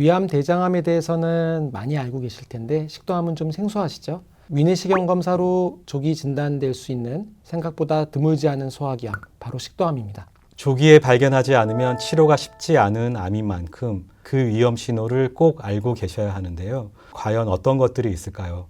위암, 대장암에 대해서는 많이 알고 계실 텐데 식도암은 좀 생소하시죠? 위내시경 검사로 조기 진단될 수 있는 생각보다 드물지 않은 소화기암, 바로 식도암입니다. 조기에 발견하지 않으면 치료가 쉽지 않은 암인 만큼 그 위험 신호를 꼭 알고 계셔야 하는데요. 과연 어떤 것들이 있을까요?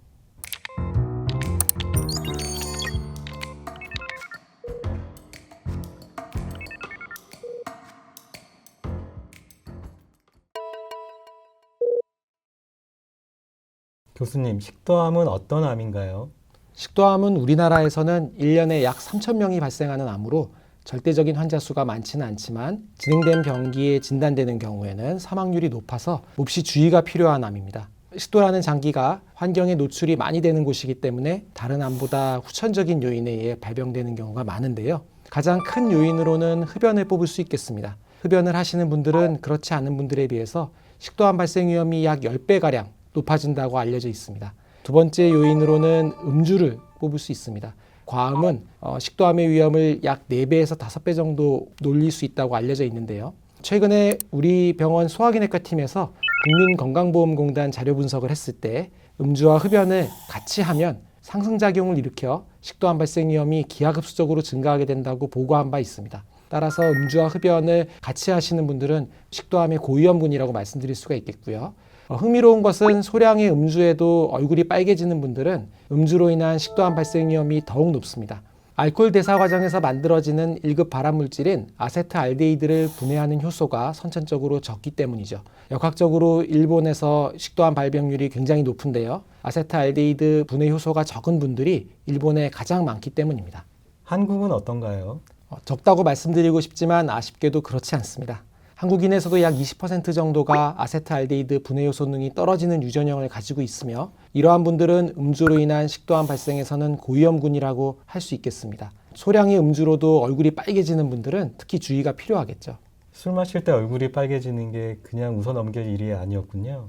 교수님, 식도암은 어떤 암인가요? 식도암은 우리나라에서는 1년에 약 3천 명이 발생하는 암으로 절대적인 환자 수가 많지는 않지만 진행된 병기에 진단되는 경우에는 사망률이 높아서 몹시 주의가 필요한 암입니다. 식도라는 장기가 환경에 노출이 많이 되는 곳이기 때문에 다른 암보다 후천적인 요인에 의해 발병되는 경우가 많은데요. 가장 큰 요인으로는 흡연을 뽑을 수 있겠습니다. 흡연을 하시는 분들은 그렇지 않은 분들에 비해서 식도암 발생 위험이 약 10배가량 높아진다고 알려져 있습니다. 두 번째 요인으로는 음주를 뽑을 수 있습니다. 과음은 어, 식도암의 위험을 약 4배에서 5배 정도 놀릴 수 있다고 알려져 있는데요. 최근에 우리 병원 소화기내과 팀에서 국민건강보험공단 자료 분석을 했을 때 음주와 흡연을 같이 하면 상승작용을 일으켜 식도암 발생 위험이 기하급수적으로 증가하게 된다고 보고한 바 있습니다. 따라서 음주와 흡연을 같이 하시는 분들은 식도암의 고위험군이라고 말씀드릴 수가 있겠고요. 어, 흥미로운 것은 소량의 음주에도 얼굴이 빨개지는 분들은 음주로 인한 식도암 발생 위험이 더욱 높습니다. 알코올 대사 과정에서 만들어지는 1급 발암 물질인 아세트알데히드를 분해하는 효소가 선천적으로 적기 때문이죠. 역학적으로 일본에서 식도암 발병률이 굉장히 높은데요. 아세트알데히드 분해 효소가 적은 분들이 일본에 가장 많기 때문입니다. 한국은 어떤가요? 어, 적다고 말씀드리고 싶지만 아쉽게도 그렇지 않습니다. 한국인에서도 약 20% 정도가 아세트알데히드 분해 요 소 능이 떨어지는 유전형을 가지고 있으며 이러한 분들은 음주로 인한 식도암 발생에서는 고위험군이라고 할 수 있겠습니다. 소량의 음주로도 얼굴이 빨개지는 분들은 특히 주의가 필요하겠죠. 술 마실 때 얼굴이 빨개지는 게 그냥 웃어 넘길 일이 아니었군요.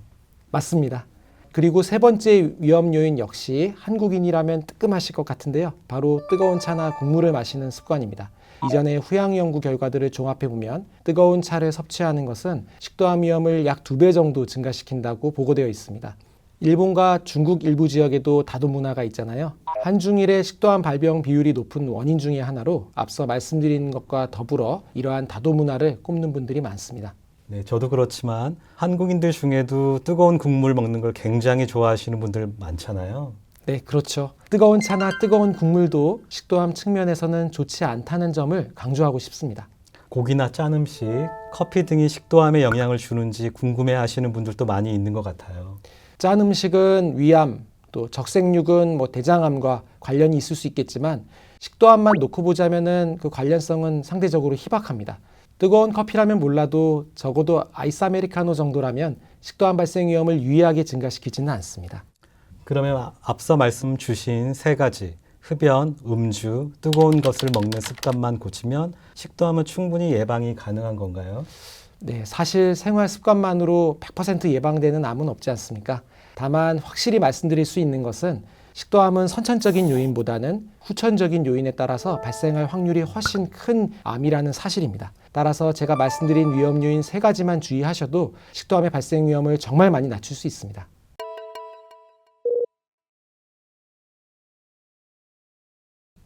맞습니다. 그리고 세 번째 위험 요인 역시 한국인이라면 뜨끔하실 것 같은데요. 바로 뜨거운 차나 국물을 마시는 습관입니다. 이전에 후양 연구 결과들을 종합해 보면 뜨거운 차를 섭취하는 것은 식도암 위험을 약 두 배 정도 증가시킨다고 보고되어 있습니다. 일본과 중국 일부 지역에도 다도 문화가 있잖아요. 한중일의 식도암 발병 비율이 높은 원인 중의 하나로 앞서 말씀드린 것과 더불어 이러한 다도 문화를 꼽는 분들이 많습니다. 네, 저도 그렇지만 한국인들 중에도 뜨거운 국물 먹는 걸 굉장히 좋아하시는 분들 많잖아요. 네, 그렇죠. 뜨거운 차나 뜨거운 국물도 식도암 측면에서는 좋지 않다는 점을 강조하고 싶습니다. 고기나 짠 음식, 커피 등이 식도암에 영향을 주는지 궁금해 하시는 분들도 많이 있는 것 같아요. 짠 음식은 위암, 또 적색육은 뭐 대장암과 관련이 있을 수 있겠지만 식도암만 놓고 보자면은 그 관련성은 상대적으로 희박합니다. 뜨거운 커피라면 몰라도 적어도 아이스 아메리카노 정도라면 식도암 발생 위험을 유의하게 증가시키지는 않습니다. 그러면 아- 앞서 말씀 주신 세 가지 흡연, 음주, 뜨거운 것을 먹는 습관만 고치면 식도암은 충분히 예방이 가능한 건가요? 네, 사실 생활 습관만으로 100% 예방되는 암은 없지 않습니까? 다만 확실히 말씀드릴 수 있는 것은 식도암은 선천적인 요인보다는 후천적인 요인에 따라서 발생할 확률이 훨씬 큰 암이라는 사실입니다. 따라서 제가 말씀드린 위험 요인 세 가지만 주의하셔도 식도암의 발생 위험을 정말 많이 낮출 수 있습니다.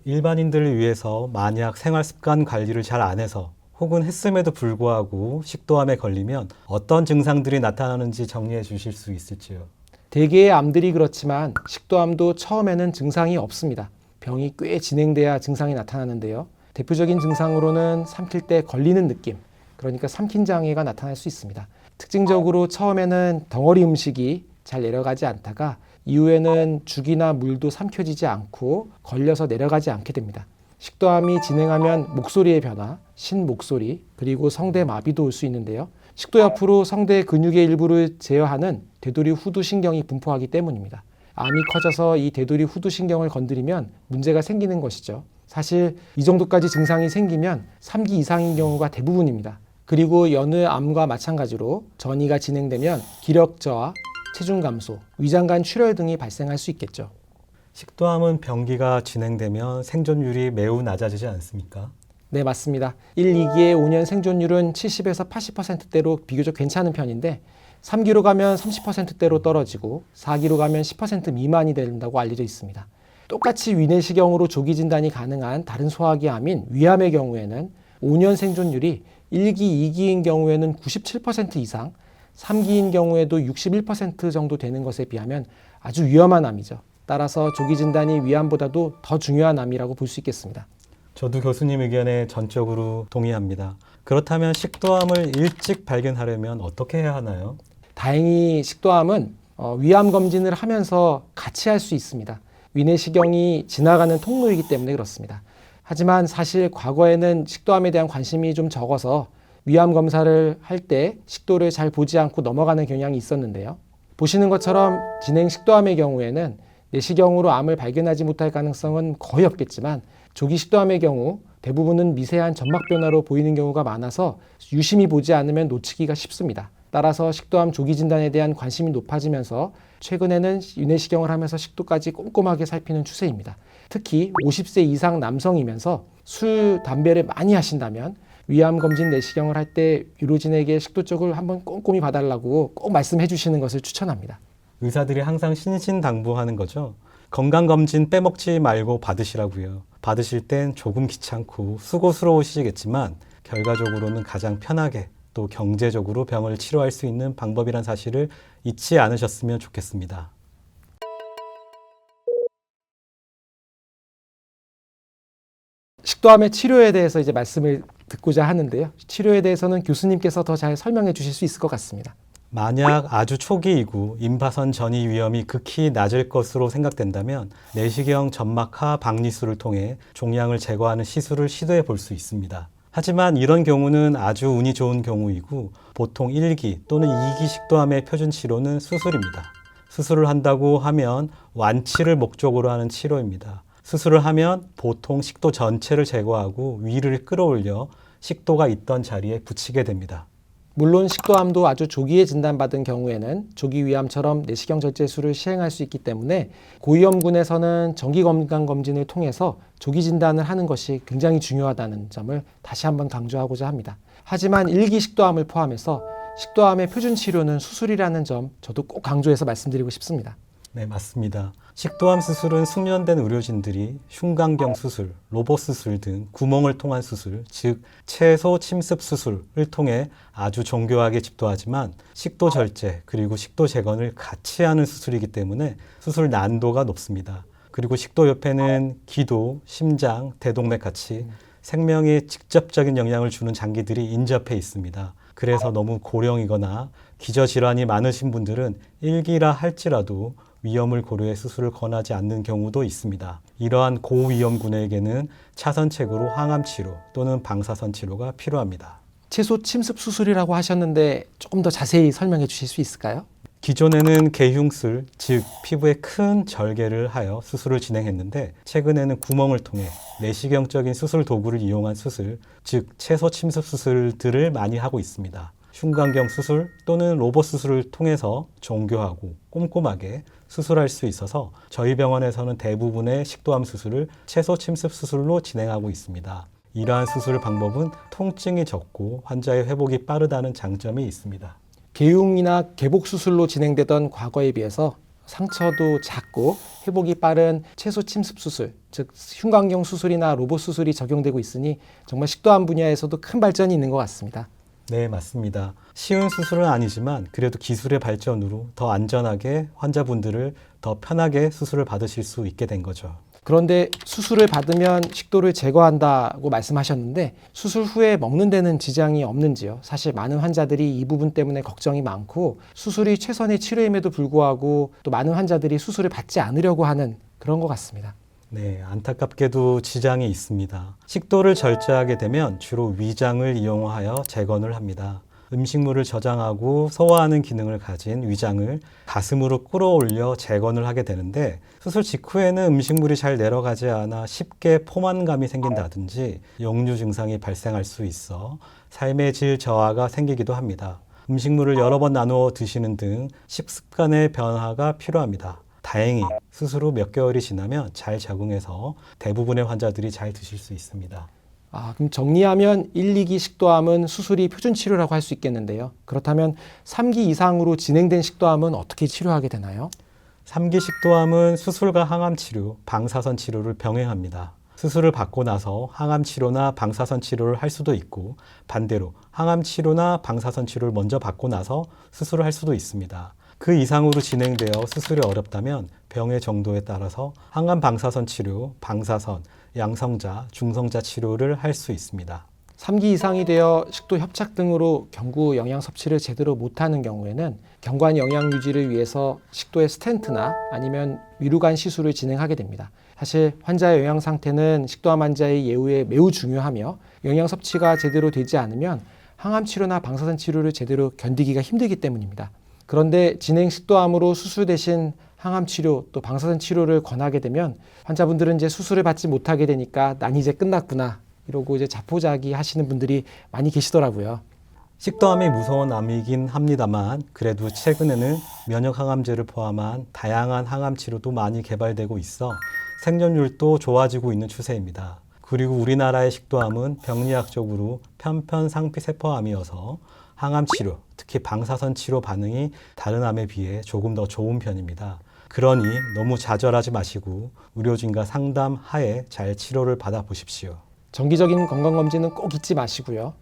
일반인들을 위해서 만약 생활 습관 관리를 잘 안 해서 혹은 했음에도 불구하고 식도암에 걸리면 어떤 증상들이 나타나는지 정리해 주실 수 있을지요? 대개의 암들이 그렇지만 식도암도 처음에는 증상이 없습니다. 병이 꽤 진행돼야 증상이 나타나는데요. 대표적인 증상으로는 삼킬 때 걸리는 느낌, 그러니까 삼킨 장애가 나타날 수 있습니다. 특징적으로 처음에는 덩어리 음식이 잘 내려가지 않다가 이후에는 죽이나 물도 삼켜지지 않고 걸려서 내려가지 않게 됩니다. 식도암이 진행하면 목소리의 변화, 신 목소리, 그리고 성대 마비도 올 수 있는데요. 식도 옆으로 성대 근육의 일부를 제어하는 대도리 후두 신경이 분포하기 때문입니다. 암이 커져서 이 대도리 후두 신경을 건드리면 문제가 생기는 것이죠. 사실 이 정도까지 증상이 생기면 3기 이상인 경우가 대부분입니다. 그리고 여느 암과 마찬가지로 전이가 진행되면 기력 저하, 체중 감소, 위장관 출혈 등이 발생할 수 있겠죠. 식도암은 병기가 진행되면 생존율이 매우 낮아지지 않습니까? 네, 맞습니다. 1, 2기의 5년 생존율은 70에서 80%대로 비교적 괜찮은 편인데 3기로 가면 30%대로 떨어지고 4기로 가면 10% 미만이 된다고 알려져 있습니다. 똑같이 위내시경으로 조기 진단이 가능한 다른 소화기 암인 위암의 경우에는 5년 생존율이 1기, 2기인 경우에는 97% 이상, 3기인 경우에도 61% 정도 되는 것에 비하면 아주 위험한 암이죠. 따라서 조기 진단이 위암보다도 더 중요한 암이라고 볼 수 있겠습니다. 저도 교수님 의견에 전적으로 동의합니다. 그렇다면 식도암을 일찍 발견하려면 어떻게 해야 하나요? 다행히 식도암은 어, 위암 검진을 하면서 같이 할 수 있습니다. 위내시경이 지나가는 통로이기 때문에 그렇습니다. 하지만 사실 과거에는 식도암에 대한 관심이 좀 적어서 위암 검사를 할 때 식도를 잘 보지 않고 넘어가는 경향이 있었는데요. 보시는 것처럼 진행 식도암의 경우에는 내시경으로 암을 발견하지 못할 가능성은 거의 없겠지만 조기 식도암의 경우 대부분은 미세한 점막 변화로 보이는 경우가 많아서 유심히 보지 않으면 놓치기가 쉽습니다. 따라서 식도암 조기 진단에 대한 관심이 높아지면서 최근에는 위내시경을 하면서 식도까지 꼼꼼하게 살피는 추세입니다. 특히 50세 이상 남성이면서 술, 담배를 많이 하신다면 위암 검진 내시경을 할 때 유로진에게 식도 쪽을 한번 꼼꼼히 봐달라고 꼭 말씀해 주시는 것을 추천합니다. 의사들이 항상 신신당부하는 거죠. 건강검진 빼먹지 말고 받으시라고요. 받으실 땐 조금 귀찮고 수고스러우시겠지만 결과적으로는 가장 편하게 또 경제적으로 병을 치료할 수 있는 방법이란 사실을 잊지 않으셨으면 좋겠습니다. 식도암의 치료에 대해서 이제 말씀을 듣고자 하는데요. 치료에 대해서는 교수님께서 더 잘 설명해 주실 수 있을 것 같습니다. 만약 아주 초기이고 임파선 전이 위험이 극히 낮을 것으로 생각된다면 내시경 점막하 박리술을 통해 종양을 제거하는 시술을 시도해 볼 수 있습니다. 하지만 이런 경우는 아주 운이 좋은 경우이고 보통 1기 또는 2기 식도암의 표준 치료는 수술입니다. 수술을 한다고 하면 완치를 목적으로 하는 치료입니다. 수술을 하면 보통 식도 전체를 제거하고 위를 끌어올려 식도가 있던 자리에 붙이게 됩니다. 물론 식도암도 아주 조기에 진단받은 경우에는 조기 위암처럼 내시경 절제술을 시행할 수 있기 때문에 고위험군에서는 정기 건강 검진을 통해서 조기 진단을 하는 것이 굉장히 중요하다는 점을 다시 한번 강조하고자 합니다. 하지만 일기 식도암을 포함해서 식도암의 표준 치료는 수술이라는 점 저도 꼭 강조해서 말씀드리고 싶습니다. 네, 맞습니다. 식도암 수술은 숙련된 의료진들이 흉곽경 수술, 로봇 수술 등 구멍을 통한 수술, 즉 채소 침습 수술을 통해 아주 정교하게 집도하지만 식도 절제 그리고 식도 재건을 같이 하는 수술이기 때문에 수술 난도가 높습니다. 그리고 식도 옆에는 기도, 심장, 대동맥 같이 생명에 직접적인 영향을 주는 장기들이 인접해 있습니다. 그래서 너무 고령이거나 기저질환이 많으신 분들은 일기라 할지라도 위험을 고려해 수술을 권하지 않는 경우도 있습니다. 이러한 고위험군에게는 차선책으로 항암 치료 또는 방사선 치료가 필요합니다. 채소 침습 수술이라고 하셨는데 조금 더 자세히 설명해 주실 수 있을까요? 기존에는 개흉술, 즉 피부에 큰 절개를 하여 수술을 진행했는데 최근에는 구멍을 통해 내시경적인 수술 도구를 이용한 수술, 즉 채소 침습 수술들을 많이 하고 있습니다. 흉곽경 수술 또는 로봇 수술을 통해서 정교하고 꼼꼼하게 수술할 수 있어서 저희 병원에서는 대부분의 식도암 수술을 채소 침습 수술로 진행하고 있습니다. 이러한 수술 방법은 통증이 적고 환자의 회복이 빠르다는 장점이 있습니다. 개흉이나 개복 수술로 진행되던 과거에 비해서 상처도 작고 회복이 빠른 채소 침습 수술, 즉 흉곽경 수술이나 로봇 수술이 적용되고 있으니 정말 식도암 분야에서도 큰 발전이 있는 것 같습니다. 네, 맞습니다. 쉬운 수술은 아니지만 그래도 기술의 발전으로 더 안전하게 환자분들을 더 편하게 수술을 받으실 수 있게 된 거죠. 그런데 수술을 받으면 식도를 제거한다고 말씀하셨는데 수술 후에 먹는 데는 지장이 없는지요? 사실 많은 환자들이 이 부분 때문에 걱정이 많고 수술이 최선의 치료임에도 불구하고 또 많은 환자들이 수술을 받지 않으려고 하는 그런 것 같습니다. 네, 안타깝게도 지장이 있습니다. 식도를 절제하게 되면 주로 위장을 이용하여 재건을 합니다. 음식물을 저장하고 소화하는 기능을 가진 위장을 가슴으로 끌어올려 재건을 하게 되는데 수술 직후에는 음식물이 잘 내려가지 않아 쉽게 포만감이 생긴다든지 역류 증상이 발생할 수 있어 삶의 질 저하가 생기기도 합니다. 음식물을 여러 번 나누어 드시는 등 식습관의 변화가 필요합니다. 다행히 후몇 개월이 지나면 잘 적응해서 대부분의 환자들이 잘 드실 수 있습니다. 아, 그럼 정리하면 1, 2기 식도암은 수술이 표준 치료라고 할 수 있겠는데요. 그렇다면 3기 이상으로 진행된 식도암은 어떻게 치료하게 되나요? 3기 식도암은 수술과 항암 치료, 방사선 치료를 병행합니다. 수술을 받고 나서 항암 치료나 방사선 치료를 할 수도 있고 반대로 항암 치료나 방사선 치료를 먼저 받고 나서 수술을 할 수도 있습니다. 그 이상으로 진행되어 수술이 어렵다면 병의 정도에 따라서 항암 방사선 치료, 방사선, 양성자, 중성자 치료를 할 수 있습니다. 3기 이상이 되어 식도 협착 등으로 경구 영양 섭취를 제대로 못하는 경우에는 경관 영양 유지를 위해서 식도에 스텐트나 아니면 위루관 시술을 진행하게 됩니다. 사실 환자의 영양 상태는 식도암 환자의 예후에 매우 중요하며 영양 섭취가 제대로 되지 않으면 항암 치료나 방사선 치료를 제대로 견디기가 힘들기 때문입니다. 그런데 진행 식도암으로 수술 대신 항암 치료 또 방사선 치료를 권하게 되면 환자분들은 이제 수술을 받지 못하게 되니까 난 이제 끝났구나 이러고 이제 자포자기 하시는 분들이 많이 계시더라고요. 식도암이 무서운 암이긴 합니다만 그래도 최근에는 면역 항암제를 포함한 다양한 항암 치료도 많이 개발되고 있어 생존율도 좋아지고 있는 추세입니다. 그리고 우리나라의 식도암은 병리학적으로 편편상피 세포암이어서 항암 치료, 특히 방사선 치료 반응이 다른 암에 비해 조금 더 좋은 편입니다. 그러니 너무 좌절하지 마시고 의료진과 상담 하에 잘 치료를 받아 보십시오. 정기적인 건강검진은 꼭 잊지 마시고요.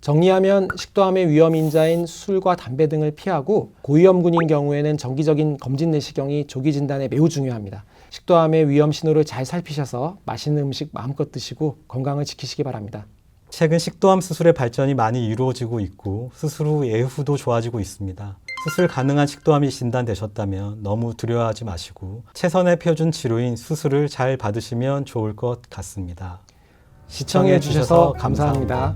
정리하면 식도암의 위험 인자인 술과 담배 등을 피하고 고위험군인 경우에는 정기적인 검진 내시경이 조기 진단에 매우 중요합니다. 식도암의 위험 신호를 잘 살피셔서 맛있는 음식 마음껏 드시고 건강을 지키시기 바랍니다. 최근 식도암 수술의 발전이 많이 이루어지고 있고 수술 후 예후도 좋아지고 있습니다. 수술 가능한 식도암이 진단되셨다면 너무 두려워하지 마시고 최선의 표준 치료인 수술을 잘 받으시면 좋을 것 같습니다. 시청해 주셔서 감사합니다.